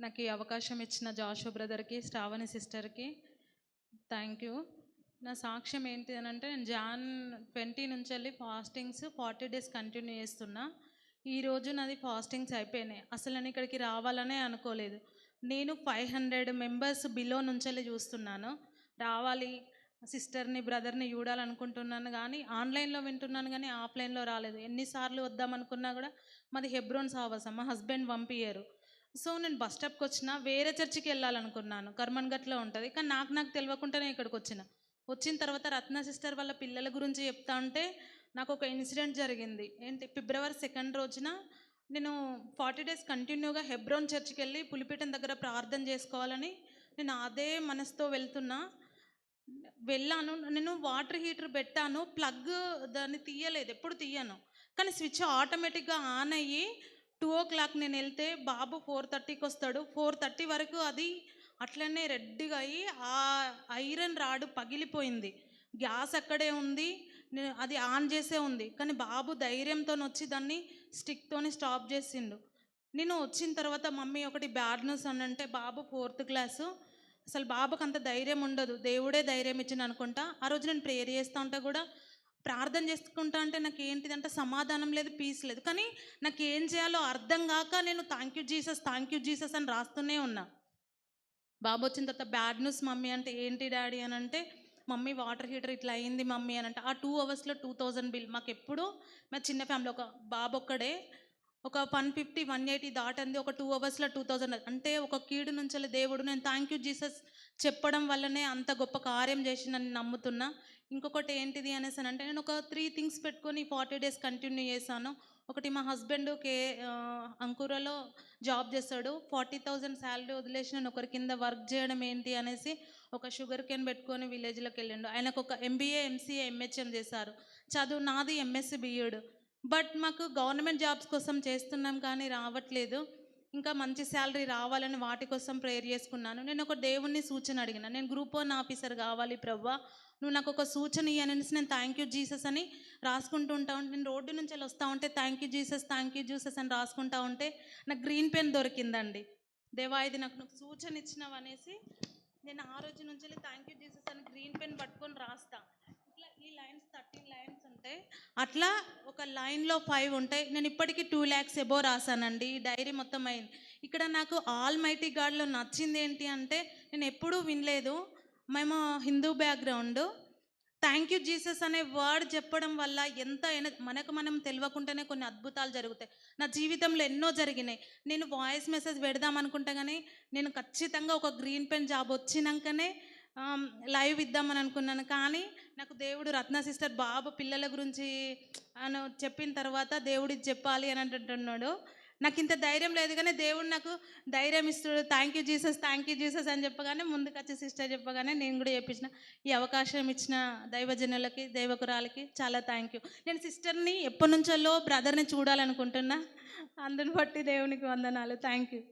నాకు ఈ అవకాశం ఇచ్చిన జాషో బ్రదర్కి శ్రావణి సిస్టర్కి థ్యాంక్ యూ. నా సాక్ష్యం ఏంటి అని అంటే నేను జాన్ ట్వంటీ నుంచి వెళ్ళి ఫాస్టింగ్స్ ఫార్టీ డేస్ కంటిన్యూ చేస్తున్నా. ఈ రోజు నాది ఫాస్టింగ్స్ అయిపోయినాయి. అసలు నేను ఇక్కడికి రావాలనే అనుకోలేదు. నేను ఫైవ్ హండ్రెడ్ మెంబర్స్ బిలో నుంచి చూస్తున్నాను. రావాలి సిస్టర్ని బ్రదర్ని చూడాలనుకుంటున్నాను కానీ ఆన్లైన్లో వింటున్నాను కానీ ఆఫ్లైన్లో రాలేదు. ఎన్నిసార్లు వద్దామనుకున్నా కూడా మాది హెబ్రోన్ సావాసం. మా హస్బెండ్ పంపించారు సో నేను బస్ స్టాప్కి వచ్చిన వేరే చర్చికి వెళ్ళాలనుకున్నాను. కర్మన్ఘట్లో ఉంటుంది. కానీ నాకు నాకు తెలియకుండానే ఇక్కడికి వచ్చిన. వచ్చిన తర్వాత రత్న సిస్టర్ వాళ్ళ పిల్లల గురించి చెప్తా ఉంటే నాకు ఒక ఇన్సిడెంట్ జరిగింది. ఏంటి? ఫిబ్రవరి సెకండ్ రోజున నేను ఫార్టీ డేస్ కంటిన్యూగా హెబ్రోన్ చర్చ్కి వెళ్ళి పులిపీఠం దగ్గర ప్రార్థన చేసుకోవాలని నేను అదే మనసుతో వెళ్తున్నా. వెళ్ళాను. నేను వాటర్ హీటర్ పెట్టాను. ప్లగ్ దాన్ని తీయలేదు. ఎప్పుడు తీయను. కానీ స్విచ్ ఆటోమేటిక్గా ఆన్ అయ్యి టూ ఓ క్లాక్ నేను వెళ్తే బాబు ఫోర్ థర్టీకి వస్తాడు. ఫోర్ థర్టీ వరకు అది అట్లనే రెడ్డిగా అయ్యి ఆ ఐరన్ రాడ్ పగిలిపోయింది. గ్యాస్ అక్కడే ఉంది. అది ఆన్ చేసే ఉంది. కానీ బాబు ధైర్యంతో వచ్చి దాన్ని స్టిక్తోని స్టాప్ చేసిండు. నేను వచ్చిన తర్వాత మమ్మీ ఒకటి బ్యాడ్ న్యూస్ అని అంటే బాబు ఫోర్త్ క్లాసు. అసలు బాబుకు అంత ధైర్యం ఉండదు. దేవుడే ధైర్యం ఇచ్చిన అనుకుంటా. ఆ రోజు నేను ప్రేయర్ చేస్తూ ఉంటే కూడా ప్రార్థన చేసుకుంటా అంటే నాకు ఏంటిదంటే సమాధానం లేదు పీస్ లేదు. కానీ నాకు ఏం చేయాలో అర్థం కాక నేను thank you Jesus thank you Jesus అని రాస్తూనే ఉన్నా. బాబు వచ్చిన తర్వాత బ్యాడ్ న్యూస్ మమ్మీ అంటే ఏంటి డాడీ అని అంటే మమ్మీ వాటర్ హీటర్ ఇట్లా అయింది మమ్మీ అని అంటే ఆ టూ అవర్స్లో టూ థౌజండ్ బిల్ మాకు ఎప్పుడు మా చిన్న ఫ్యామిలీ ఒక బాబు ఒక్కడే ఒక వన్ ఫిఫ్టీ వన్ ఎయిటీ దాటంది. ఒక టూ అవర్స్లో టూ థౌజండ్ అంటే ఒక కీడు నుంచి దేవుడు నేను థ్యాంక్ యూ జీసస్ చెప్పడం వల్లనే అంత గొప్ప కార్యం చేసిందని నమ్ముతున్నా. ఇంకొకటి ఏంటిది అనేసి అంటే నేను ఒక త్రీ థింగ్స్ పెట్టుకొని ఫార్టీ డేస్ కంటిన్యూ చేశాను. ఒకటి మా హస్బెండ్ కే అంకురలో జాబ్ చేస్తాడు. ఫార్టీ థౌజండ్ శాలరీ వదిలేసి నేను ఒకరి కింద వర్క్ చేయడం ఏంటి అనేసి ఒక షుగర్ కేన్ పెట్టుకొని విలేజ్లోకి వెళ్ళిండు. ఆయనకు ఒక ఎంబీఏ ఎంసీఏ ఎంహెచ్ఎం చేశారు. చదువు నాది ఎంఎస్సి బిఎడ్. బట్ మాకు గవర్నమెంట్ జాబ్స్ కోసం చేస్తున్నాం కానీ రావట్లేదు. ఇంకా మంచి శాలరీ రావాలని వాటి కోసం ప్రేయర్ చేసుకున్నాను. నేను ఒక దేవుణ్ణి సూచన అడిగిన. నేను గ్రూప్ వన్ ఆఫీసర్ కావాలి ప్రవ్వా. నువ్వు నాకు ఒక సూచన ఇయ్యనేసి నేను థ్యాంక్ యూ జీసస్ అని రాసుకుంటూ ఉంటా ఉంటే నేను రోడ్డు నుంచి వెళ్ళి వస్తూ ఉంటే thank you Jesus thank you Jesus అని రాసుకుంటా ఉంటే నాకు గ్రీన్ పెన్ దొరికిందండి. దేవా ఇది నాకు నాకు సూచన ఇచ్చినావు అనేసి నేను ఆ రోజు నుంచి వెళ్ళి థ్యాంక్ యూ జీసస్ అని గ్రీన్ పెన్ పట్టుకొని రాస్తా. ఇట్లా ఈ లైన్స్ థర్టీన్ లైన్స్ ఉంటాయి అట్లా ఒక లైన్లో ఫైవ్ ఉంటాయి. నేను ఇప్పటికీ టూ ల్యాక్స్ ఎబో రాశానండి. ఈ డైరీ మొత్తం అయింది. ఇక్కడ నాకు ఆల్ మైటీ గాడ్లో నచ్చింది ఏంటి అంటే నేను ఎప్పుడూ వినలేదు. మేము Hindu background. Thank you Jesus అనే వర్డ్ చెప్పడం వల్ల ఎంత మనకు మనం తెలియకుండానే కొన్ని అద్భుతాలు జరుగుతాయి. నా జీవితంలో ఎన్నో జరిగినాయి. నేను వాయిస్ మెసేజ్ పెడదాం అనుకుంటా కానీ నేను ఖచ్చితంగా ఒక గ్రీన్ పెన్ జాబ్ వచ్చినాకనే లైవ్ ఇద్దామని అనుకున్నాను. కానీ నాకు దేవుడు రత్న సిస్టర్ బాబు పిల్లల గురించి అని చెప్పిన తర్వాత దేవుడు చెప్పాలి అని అంటున్నాడు. నాకు ఇంత ధైర్యం లేదు కానీ దేవుడు నాకు ధైర్యం ఇస్తాడు thank you Jesus thank you Jesus అని చెప్పగానే ముందుకు వచ్చి సిస్టర్ చెప్పగానే నేను కూడా చెప్పించిన ఈ అవకాశం ఇచ్చిన దైవజనులకి దైవకురాలకి చాలా థ్యాంక్ యూ నేను సిస్టర్ని ఎప్పటి నుంచో బ్రదర్ని చూడాలనుకుంటున్నా. అందుని బట్టి దేవునికి వందనాలు. Thank you